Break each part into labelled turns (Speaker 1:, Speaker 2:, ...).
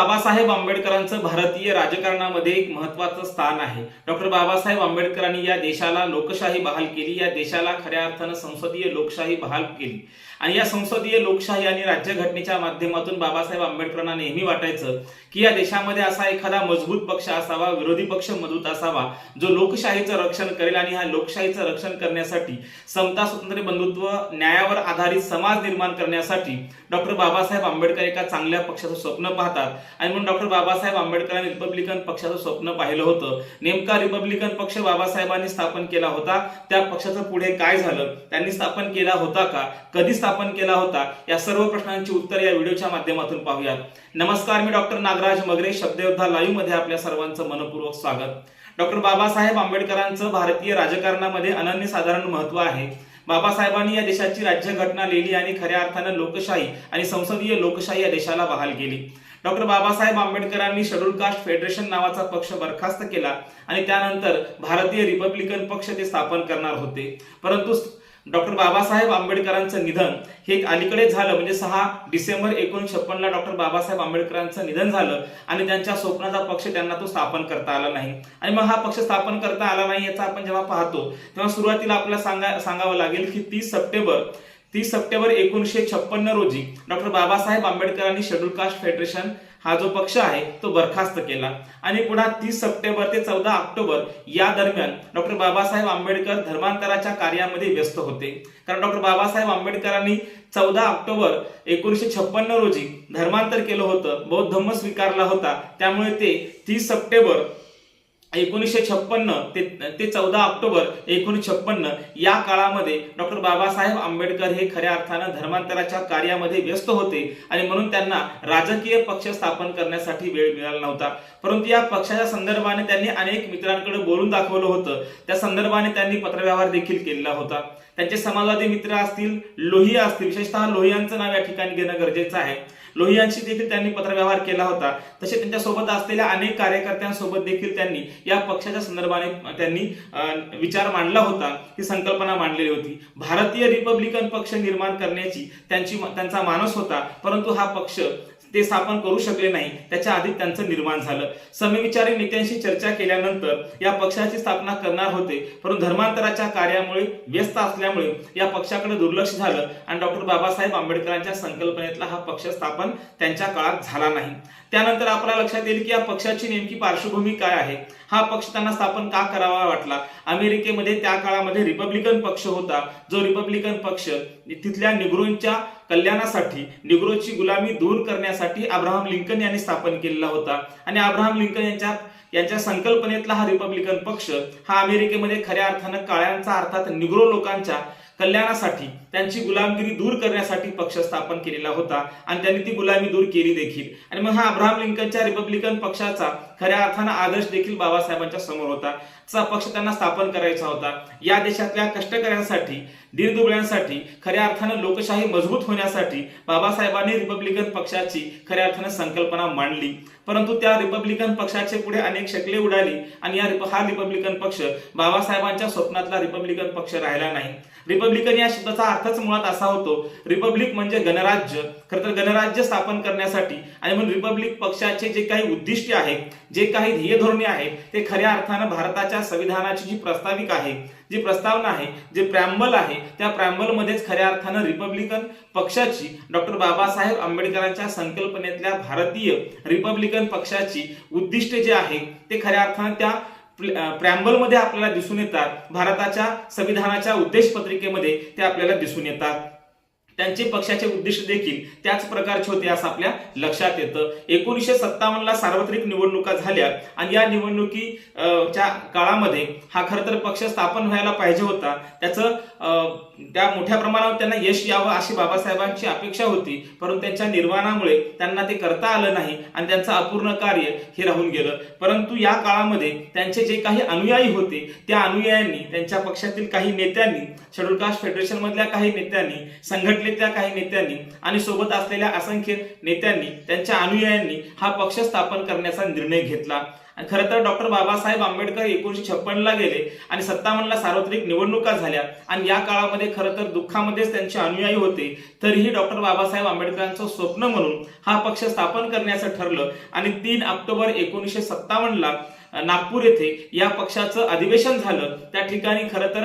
Speaker 1: बाबासाहेब आंबेडकरांचं भारतीय राजकारणामध्ये एक महत्वाचं स्थान आहे. डॉक्टर बाबासाहेब आंबेडकरांनी या देशाला लोकशाही बहाल केली या देशाला खऱ्या अर्थानं संसदीय लोकशाही बहाल केली. आणि या संसदीय लोकशाही आणि राज्यघटनेच्या माध्यमातून बाबासाहेब आंबेडकरांना नेहमी वाटायचं की या देशामध्ये असा एखादा मजबूत पक्ष असावा विरोधी पक्ष मजबूत असावा जो लोकशाहीचं रक्षण करेल आणि ह्या लोकशाहीचं रक्षण करण्यासाठी समता स्वातंत्र्य बंधुत्व न्यायावर आधारित समाज निर्माण करण्यासाठी डॉक्टर बाबासाहेब आंबेडकर एका चांगल्या पक्षाचं स्वप्न पाहतात. आणि म्हणून डॉक्टर बाबासाहेब आंबेडकरांनी रिपब्लिकन पक्षाचं स्वप्न पाहिलं होतं. नेमका रिपब्लिकन पक्ष बाबासाहेबांनी स्थापन केला होता. त्या पक्षाचं पुढे काय झालं? त्यांनी स्थापन केला होता का? कधी स्थापन केला होता? या सर्व प्रश्नांची उत्तर या व्हिडिओच्या माध्यमातून पाहूयात. नमस्कार मी डॉक्टर नागराज मगरे शब्दयोद्धा लाईव्हमध्ये आपल्या सर्वांचं मनपूर्वक स्वागत. डॉक्टर बाबासाहेब आंबेडकरांचं भारतीय राजकारणामध्ये अनन्यसाधारण महत्त्व आहे. बाबासाहेबांनी या देशाची राज्यघटना लिहिली आणि खऱ्या अर्थानं लोकशाही आणि संसदीय लोकशाही या देशाला बहाल केली. डॉक्टर बाबासाहेब आंबेडकरांनी शेड्यूल कास्ट फेडरेशन नावाचा पक्ष बरखास्त केला आणि त्यानंतर भारतीय रिपब्लिकन पक्ष ते स्थापन करणार होते. परंतु डॉक्टर बाबासाहेब आंबेडकरांचं निधन हे अलीकडे झालं म्हणजे सहा डिसेंबर एकोणीसशे छप्पनला डॉक्टर बाबासाहेब आंबेडकरांचं निधन झालं आणि त्यांच्या स्वप्नाचा पक्ष त्यांना तो स्थापन करता आला नाही. आणि मग हा पक्ष स्थापन करता आला नाही याचा आपण जेव्हा पाहतो तेव्हा सुरुवातीला आपल्याला सांगा सांगावं लागेल की तीस सप्टेंबर तीस सप्टेंबर एकोणीसशे छप्पन्न रोजी डॉक्टर बाबासाहेब आंबेडकरांनी शेड्यूल कास्ट फेडरेशन हा जो पक्ष आहे तो बरखास्त केला. आणि पुन्हा तीस सप्टेंबर ते चौदा ऑक्टोबर या दरम्यान डॉक्टर बाबासाहेब आंबेडकर धर्मांतराच्या कार्यामध्ये व्यस्त होते. कारण डॉक्टर बाबासाहेब आंबेडकरांनी चौदा ऑक्टोबर एकोणीसशे छप्पन्न रोजी धर्मांतर केलं होतं बौद्ध धम्म स्वीकारला होता. त्यामुळे ते तीस सप्टेंबर एकोणीसशे छप्पन्न ते ते चौदा ऑक्टोबर एकोणीसशे छप्पन्न या काळामध्ये डॉक्टर बाबासाहेब आंबेडकर हे खऱ्या अर्थानं धर्मांतराच्या कार्यामध्ये व्यस्त होते आणि म्हणून त्यांना राजकीय पक्ष स्थापन करण्यासाठी वेळ मिळाला नव्हता. परंतु या पक्षाच्या संदर्भाने त्यांनी अनेक मित्रांकडे बोलून दाखवलं होतं. त्या संदर्भाने त्यांनी पत्रव्यवहार देखील केलेला होता. त्यांचे समाजवादी मित्र असतील लोहिया असतील विशेषतः लोहियांचं नाव या ठिकाणी घेणं गरजेचं आहे. लोहियांशी देखील त्यांनी पत्रव्यवहार केला होता. तसे त्यांच्यासोबत असलेल्या अनेक कार्यकर्त्यांसोबत देखील त्यांनी या पक्षाच्या संदर्भाने त्यांनी विचार मांडला होता ही संकल्पना मांडलेली होती. भारतीय रिपब्लिकन पक्ष निर्माण करण्याची त्यांची त्यांचा मानस होता परंतु हा पक्ष ते स्थापन करू शकले नाही. त्याच्या आधी त्यांचं निर्माण झालं. समविचारी नेत्यांशी चर्चा केल्यानंतर या पक्षाची स्थापना करणार होते. परंतु धर्मांतराच्या कार्यामुळे व्यस्त असल्यामुळे या पक्षाकडे दुर्लक्ष झालं आणि डॉक्टर बाबासाहेब आंबेडकरांच्या संकल्पनेतला हा पक्ष स्थापन त्यांच्या काळात झाला नाही. त्यानंतर आपल्याला लक्षात येईल की या पक्षाची नेमकी पार्श्वभूमी काय आहे. हा पक्ष त्यांना स्थापन का करावा वाटला? अमेरिकेमध्ये त्या काळामध्ये रिपब्लिकन पक्ष होता. जो रिपब्लिकन पक्ष तिथल्या निग्रोंच्या कल्याणासाठी निग्रोची गुलामी दूर करण्यासाठी अब्राहम लिंकन यांनी स्थापन केलेला होता. आणि अब्राहम लिंकन यांच्या यांच्या संकल्पनेतला हा रिपब्लिकन पक्ष हा अमेरिकेमध्ये खऱ्या अर्थानं काळ्यांचा अर्थात निग्रो लोकांच्या कल्याणासाठी त्यांची गुलामगिरी दूर करण्यासाठी पक्ष स्थापन केलेला होता आणि त्यांनी ती गुलामी दूर केली देखील. आणि मग हा अब्राहम लिंकनच्या रिपब्लिकन पक्षाचा खऱ्या अर्थानं आदर्श देखील बाबासाहेबांच्या समोर होता. चा पक्ष त्यांना स्थापन करायचा होता. या देशातल्या कष्टकऱ्यांसाठी दीनदुबळ्यांसाठी खऱ्या अर्थानं लोकशाही मजबूत होण्यासाठी बाबासाहेबांनी रिपब्लिकन पक्षाची खऱ्या अर्थानं संकल्पना मांडली. परंतु त्या रिपब्लिकन पक्षाचे पुढे अनेक शकले उडाली आणि या हा रिपब्लिकन पक्ष बाबासाहेबांच्या स्वप्नातला रिपब्लिकन पक्ष राहिला नाही. रिपब्लिकन या शब्दाचा अर्थच मुळात असा होतो रिपब्लिक म्हणजे गणराज्य. खरं तर गणराज्य स्थापन करण्यासाठी आणि म्हणून रिपब्लिक पक्षाचे जे काही उद्दिष्टे आहेत जे काही ध्येय धोरणे आहेत ते खऱ्या अर्थानं भारताच्या संविधानाची जी प्रस्ताविक आहे जी प्रस्तावना आहे जे प्रॅम्बल आहे त्या प्रॅम्बलमध्येच खऱ्या अर्थानं रिपब्लिकन पक्षाची डॉक्टर बाबासाहेब आंबेडकरांच्या संकल्पनेतल्या भारतीय रिपब्लिकन पक्षाची उद्दिष्टे जे आहे ते खऱ्या अर्थानं त्या मध्ये आपल्याला दिसून येतात भारताच्या संविधानाच्या उद्देश पत्रिकेमध्ये ते आपल्याला दिसून येतात. त्यांचे पक्षाचे उद्दिष्ट देखील त्याच प्रकारचे होते असं आपल्या लक्षात येतं. एकोणीसशे सत्तावन्न ला सार्वत्रिक निवडणुका झाल्या आणि या निवडणुकीच्या काळामध्ये हा खर तर पक्ष स्थापन व्हायला पाहिजे होता. त्याचं त्या मोठ्या प्रमाणावर त्यांना यश यावं अशी बाबासाहेबांची अपेक्षा होती. परंतु त्यांच्या निर्माणामुळे त्यांना ते करता आलं नाही आणि त्यांचं अपूर्ण कार्य हे राहून गेलं. परंतु या काळामध्ये त्यांचे जे काही अनुयायी होते त्या अनुयायांनी त्यांच्या पक्षातील काही नेत्यांनी शेड्यूल कास्ट फेडरेशन मधल्या काही नेत्यांनी संघटले संघटनेतल्या काही नेत्यांनी आणि सोबत असलेल्या असंख्य नेत्यांनी त्यांच्या अनुयायांनी हा पक्ष स्थापन करण्याचा निर्णय घेतला. आणि खरं तर डॉक्टर बाबासाहेब आंबेडकर एकोणीशे छप्पनला गेले आणि सत्तावन्नला सार्वत्रिक निवडणुका झाल्या. आणि या काळामध्ये खरं तर दुःखामध्येच त्यांचे अनुयायी होते. तरीही डॉक्टर बाबासाहेब आंबेडकरांचं स्वप्न म्हणून हा पक्ष स्थापन करण्याचं ठरलं. आणि तीन ऑक्टोबर एकोणीसशे सत्तावन्नला नागपूर येथे या पक्षाचं अधिवेशन झालं. त्या ठिकाणी खरं तर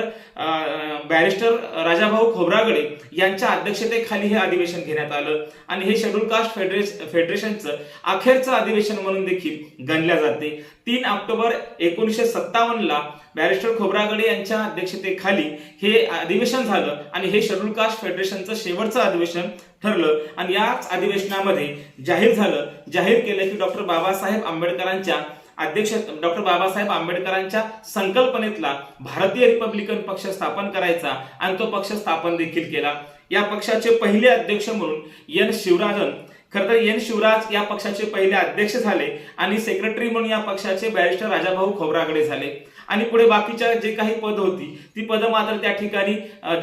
Speaker 1: बॅरिस्टर राजाभाऊ खोब्रागडे यांच्या अध्यक्षतेखाली हे अधिवेशन घेण्यात आलं. आणि हे शेड्यूल कास्ट फेडरेश फेडरेशनचं अखेरचं अधिवेशन म्हणून देखील गणल्या जाते. तीन ऑक्टोबर एकोणीसशे सत्तावन्नला बॅरिस्टर खोब्रागडे यांच्या अध्यक्षतेखाली हे अधिवेशन झालं आणि हे शेड्यूल कास्ट फेडरेशनचं शेवटचं अधिवेशन ठरलं. आणि याच अधिवेशनामध्ये जाहीर झालं. जाहीर केलं की डॉक्टर बाबासाहेब आंबेडकरांच्या अध्यक्ष डॉक्टर बाबासाहेब आंबेडकरांच्या संकल्पनेतला भारतीय रिपब्लिकन पक्ष स्थापन करायचा आणि तो पक्ष स्थापन देखील केला. या पक्षाचे पहिले अध्यक्ष म्हणून एन शिवराजन खरं तर एन शिवराज या पक्षाचे पहिले अध्यक्ष झाले आणि सेक्रेटरी म्हणून या पक्षाचे बॅरिस्टर राजाभाऊ खोब्रागडे झाले. आणि पुढे बाकीच्या जे काही पद होती ती पदं मात्र त्या ठिकाणी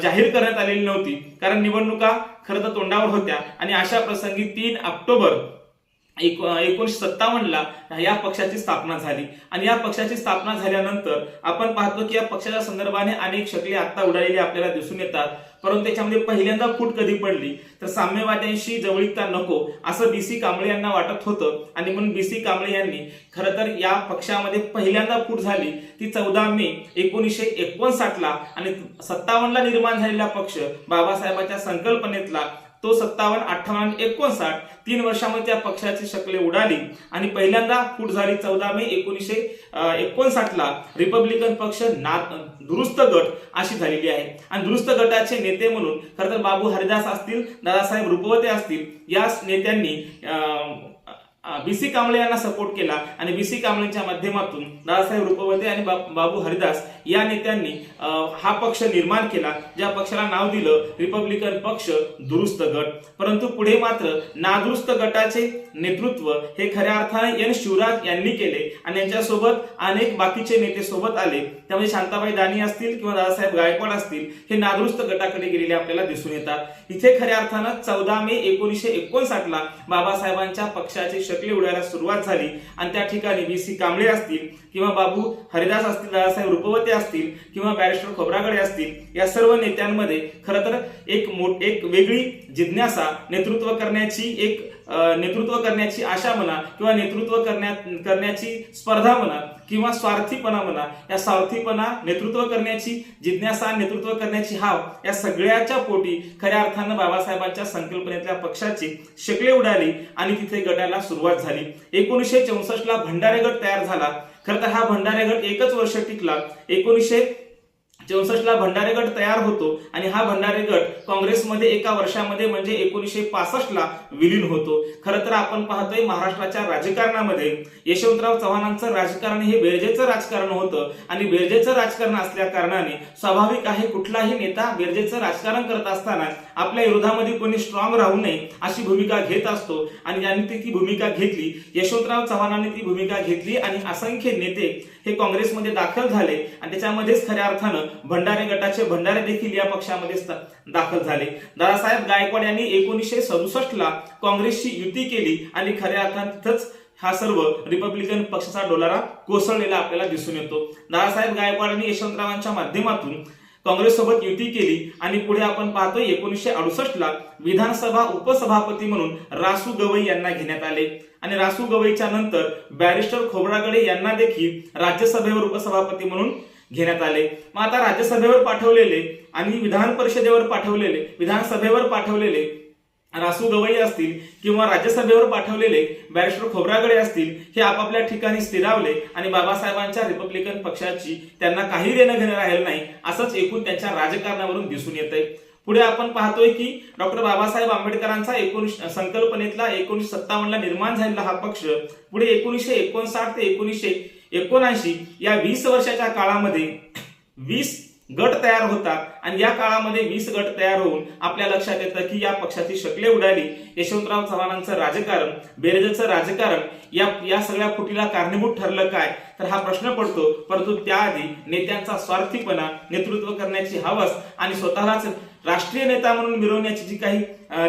Speaker 1: जाहीर करण्यात आलेली नव्हती. कारण निवडणुका खरं तर तोंडावर होत्या आणि अशा प्रसंगी तीन ऑक्टोबर एक एकोणीशे सत्तावन्नला या पक्षाची स्थापना झाली. आणि या पक्षाची स्थापना झाल्यानंतर आपण पाहतो की या पक्षाच्या संदर्भाने अनेक शकले आता उडालेली आपल्याला दिसून येतात. परंतु त्याच्यामध्ये पहिल्यांदा फूट कधी पडली तर साम्यवाद्यांशी जवळीकता नको असं बीसी कांबळे यांना वाटत होतं. आणि म्हणून बी सी कांबळे यांनी खरं तर या पक्षामध्ये पहिल्यांदा फूट झाली. ती चौदा मे एकोणीसशे एकोणसाठला आणि सत्तावन्नला निर्माण झालेला पक्ष बाबासाहेबांच्या संकल्पनेतला तो सत्तावन्न अठ्ठावन्न आणि एकोणसाठ तीन वर्षामध्ये त्या पक्षाची शकले उडाली. आणि पहिल्यांदा फूट झाली चौदा मे एकोणीसशे एकोणसाठला रिपब्लिकन पक्ष ना दुरुस्त गट अशी झालेली आहे. आणि दुरुस्त गटाचे नेते म्हणून खरं तर बाबू हरिदास असतील दादासाहेब रुपवते असतील या नेत्यांनी बीसी कांबळे यांना सपोर्ट केला आणि बीसी कांबळेंच्या माध्यमातून दादासाहेब रुपवते आणि बाबू हरिदास या नेत्यांनी हा पक्ष निर्माण केला ज्या पक्षाला नाव दिलं रिपब्लिकन पक्ष दुरुस्त गट. परंतु पुढे मात्र नादुरुस्त गटाचे नेतृत्व हे खऱ्या अर्थाने एन शिवराज यांनी केले आणि यांच्यासोबत अनेक बाकीचे नेते सोबत आले. त्यामध्ये शांताबाई दानी असतील किंवा दादासाहेब गायकवाड असतील हे नादुरुस्त गटाकडे गेलेले आपल्याला दिसून येतात. इथे खऱ्या अर्थानं चौदा मे एकोणीसशे एकोणसाठला बाबासाहेबांच्या पक्षाची शकले उडायला सुरुवात झाली. आणि त्या ठिकाणी बी सी कांबळे असतील किंवा बाबू हरिदास असतील दादासाहेब रुपवते असतील किंवा बॅरिस्टर खोब्रागडे असतील या सर्व नेत्यांमध्ये खरं तर एक मोठ एक वेगळी जिज्ञासा नेतृत्व करण्याची एक नेतृत्व करण्याची आशा म्हणा किंवा नेतृत्व करण्या करण्याची स्पर्धा म्हणा किंवा स्वार्थीपणा म्हणा या स्वार्थीपणा नेतृत्व करण्याची जिज्ञासा नेतृत्व करण्याची हाव या सगळ्याच्या पोटी खऱ्या अर्थानं बाबासाहेबांच्या संकल्पनेतल्या पक्षाची शकले उडाली आणि तिथे गटाला सुरुवात झाली. एकोणीसशे चौसष्ट ला भंडारे गट तयार झाला. खरं तर हा भंडारे गट एकच वर्ष टिकला. एकोणीसशे चौसष्ट ला भंडारे गट तयार होतो आणि हा भंडारे गट काँग्रेसमध्ये एका वर्षामध्ये म्हणजे एकोणीसशे पासष्ट ला विलीन होतो. खरं तर आपण पाहतोय महाराष्ट्राच्या राजकारणामध्ये यशवंतराव चव्हाणांचं राजकारण हे बेरजेचं राजकारण होतं आणि बेरजेचं राजकारण असल्या कारणाने स्वाभाविक आहे कुठलाही नेता बेरजेचं राजकारण करत असताना आपल्या विरोधामध्ये कोणी स्ट्रॉंग राहू नये अशी भूमिका घेत असतो आणि ज्यांनी ती ती भूमिका घेतली यशवंतराव चव्हाणांनी ती भूमिका घेतली आणि असंख्य नेते हे काँग्रेसमध्ये दाखल झाले आणि त्याच्यामध्येच खऱ्या अर्थानं भंडारे गटाचे भंडारे देखील या पक्षामध्ये दाखल झाले. दादासाहेब गायकवाड यांनी एकोणीसशे सदुसष्ट ला काँग्रेसची युती केली आणि खऱ्या अर्थानं तिथंच हा सर्व रिपब्लिकन पक्षाचा डोलारा कोसळलेला आपल्याला दिसून येतो. दादासाहेब गायकवाड यांनी यशवंतरावांच्या माध्यमातून काँग्रेससोबत युती केली आणि पुढे आपण पाहतो एकोणीसशे अडुसष्ट ला विधानसभा उपसभापती म्हणून रासू गवई यांना घेण्यात आले. आणि रासू गवईच्या नंतर बॅरिस्टर खोबरागडे यांना देखील राज्यसभेवर उपसभापती म्हणून घेण्यात आले. मग आता राज्यसभेवर पाठवलेले आणि विधान परिषदेवर पाठवलेले विधानसभेवर पाठवलेले रासू गवई असतील किंवा राज्यसभेवर पाठवलेले बॅरिस्टर खोबरागडे असतील हे आपापल्या ठिकाणी स्थिरावले आणि बाबासाहेबांच्या रिपब्लिकन पक्षाची त्यांना काही देणं घेणं राहिलं नाही असंच एकूण त्यांच्या राजकारणावरून दिसून येत पुढे आपण पाहतोय की डॉक्टर बाबासाहेब आंबेडकरांचा एकोणीस संकल्पनेतला एकोणीसशे सत्तावन्नला निर्माण झालेला हा पक्ष पुढे एकोणीसशे एकोणसाठ ते एकोणीसशे एकोणऐंशी या वीस वर्षाच्या काळामध्ये वीस गट तयार होतात. आणि या काळामध्ये वीस गट तयार होऊन आपल्या लक्षात येतं की या पक्षाची शकले उडाली. यशवंतराव चव्हाणांचं राजकारण बेरजेचं राजकारण या या सगळ्या फुटीला कारणीभूत ठरलं काय? तर हा प्रश्न पडतो. परंतु त्याआधी नेत्यांचा स्वार्थीपणा नेतृत्व करण्याची हवस आणि स्वतःलाच राष्ट्रीय नेता म्हणून मिरवण्याची जी काही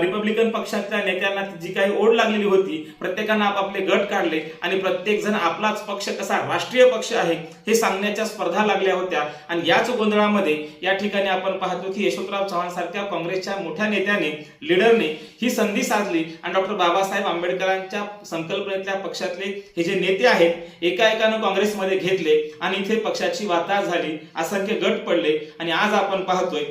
Speaker 1: रिपब्लिकन पक्षातल्या नेत्यांना जी काही ओढ लागलेली होती प्रत्येकानं आपापले गट काढले आणि प्रत्येक जण आपलाच पक्ष कसा राष्ट्रीय पक्ष आहे हे सांगण्याच्या स्पर्धा लागल्या होत्या. आणि याच गोंधळामध्ये या ठिकाणी आपण पाहतो की यशवंतराव चव्हाण सारख्या काँग्रेसच्या मोठ्या नेत्याने लीडरने ही संधी साधली. आणि डॉक्टर बाबासाहेब आंबेडकरांच्या संकल्पनेतल्या पक्षातले हे जे नेते आहेत एका एकानं काँग्रेसमध्ये घेतले आणि इथे पक्षाची वाताळ झाली असंख्य गट पडले. आणि आज आपण पाहतोय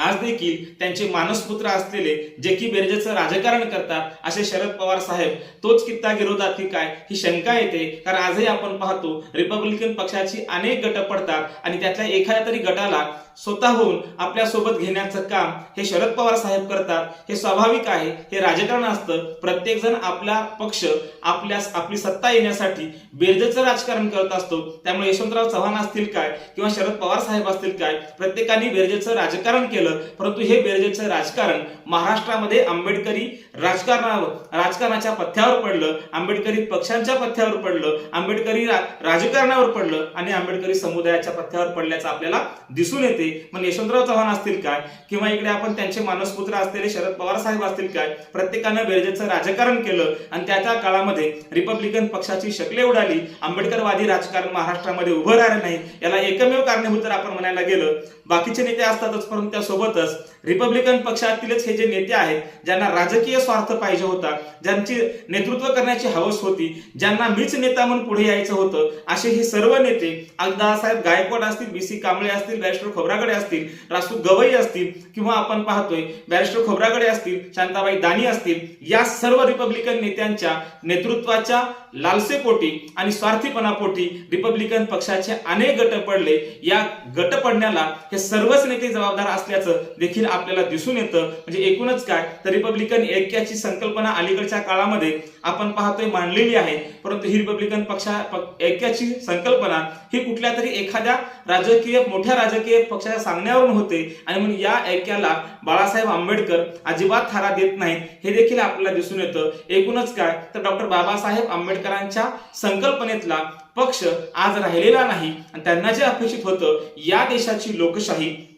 Speaker 1: आज देखील त्यांचे मानसपुत्र असलेले जे की बेरजेचं राजकारण करतात असे शरद पवार साहेब तोच कित्ता विरोधात की काय ही शंका येते. कारण आजही आपण पाहतो रिपब्लिकन पक्षाची अनेक गट पडतात आणि त्यातल्या एखाद्या तरी गटाला स्वतःहून आपल्यासोबत घेण्याचं काम हे शरद पवार साहेब करतात हे स्वाभाविक आहे. हे राजकारण असतं. प्रत्येकजण आपला पक्ष आपल्या आपली सत्ता येण्यासाठी बेरजेचं राजकारण करत असतो. त्यामुळे यशवंतराव चव्हाण असतील काय किंवा शरद पवार साहेब असतील काय प्रत्येकाने बेरजेचं राजकारण केलं केलं. परंतु हे बेरजेचं राजकारण महाराष्ट्रामध्ये आंबेडकरी राजकारणावर राजकारणाच्या पथ्यावर पडलं आंबेडकरी पक्षांच्या पथ्यावर पडलं आंबेडकरी रा- राजकारणावर पडलं आणि आंबेडकरी समुदायाच्या पथ्यावर पडल्याचं आपल्याला दिसून येते. मग यशवंतराव चव्हाण असतील काय? किंवा इकडे आपण त्यांचे मानसपुत्र असलेले शरद पवार साहेब असतील काय? प्रत्येकानं बेरजेचं राजकारण केलं आणि त्या त्या काळामध्ये रिपब्लिकन पक्षाची शकले उडाली. आंबेडकरवादी राजकारण महाराष्ट्रामध्ये उभं राहिलं नाही. याला एकमेव कारणीभूत जर आपण म्हणायला गेलं बाकीचे नेते असतातच परंतु त्यासोबतच रिपब्लिकन पक्षातीलच हे जे नेते आहेत ज्यांना राजकीय स्वार्थ पाहिजे होता ज्यांची नेतृत्व करण्याची हवस होती ज्यांना मीच नेता म्हणून पुढे यायचं होतं असे हे सर्व नेते दादासाहेब गायकवाड असतील बी सी कांबळे असतील बॅरिस्टर खोब्रागडे असतील रासू गवई असतील किंवा आपण पाहतोय बॅरिस्टर खोब्रागडे असतील शांताबाई दानी असतील या सर्व रिपब्लिकन नेत्यांच्या नेतृत्वाच्या लालसेपोटी आणि स्वार्थीपणापोटी रिपब्लिकन पक्षाचे अनेक गट पडले. या गट पडण्याला हे सर्वच नेते जबाबदार असल्याचं देखील आपल्याला दिसून येतं. म्हणजे एकूणच काय? तर रिपब्लिकन ऐक्याची संकल्पना अलीकडच्या काळामध्ये आपण पाहतोय मांडलेली आहे. परंतु ही रिपब्लिकन पक्षा ऐक्याची संकल्पना ही कुठल्या तरी एखाद्या राजकीय मोठ्या राजकीय पक्षाच्या सांगण्यावरून होते. आणि म्हणून या ऐक्याला बाळासाहेब आंबेडकर अजिबात थारा देत नाहीत. हे देखील आपल्याला दिसून येतं. एकूणच काय? तर डॉक्टर बाबासाहेब आंबेडकरांच्या संकल्पनेतला पक्ष आज राहिलेला नाही. आणि त्यांना जे अपेक्षित होतं या देशाची लोकशाही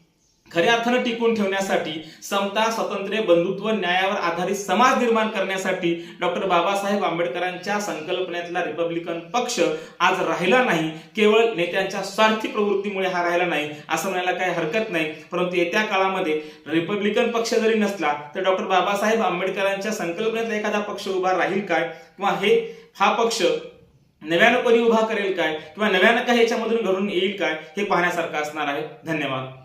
Speaker 1: खऱ्या अर्थानं टिकून ठेवण्यासाठी समता स्वातंत्र्य बंधुत्व न्यायावर आधारित समाज निर्माण करण्यासाठी डॉक्टर बाबासाहेब आंबेडकरांच्या संकल्पनेतला रिपब्लिकन पक्ष आज राहिला नाही. केवळ नेत्यांच्या स्वार्थी प्रवृत्तीमुळे हा राहिला नाही असं म्हणायला काही हरकत नाही. परंतु येत्या काळामध्ये रिपब्लिकन पक्ष जरी नसला तर डॉक्टर बाबासाहेब आंबेडकरांच्या संकल्पनेतला एखादा पक्ष उभा राहील काय? किंवा हे हा पक्ष नव्यानं कोणी उभा करेल काय? किंवा नव्यानं काय याच्यामधून घडून येईल काय? हे पाहण्यासारखं असणार आहे. धन्यवाद.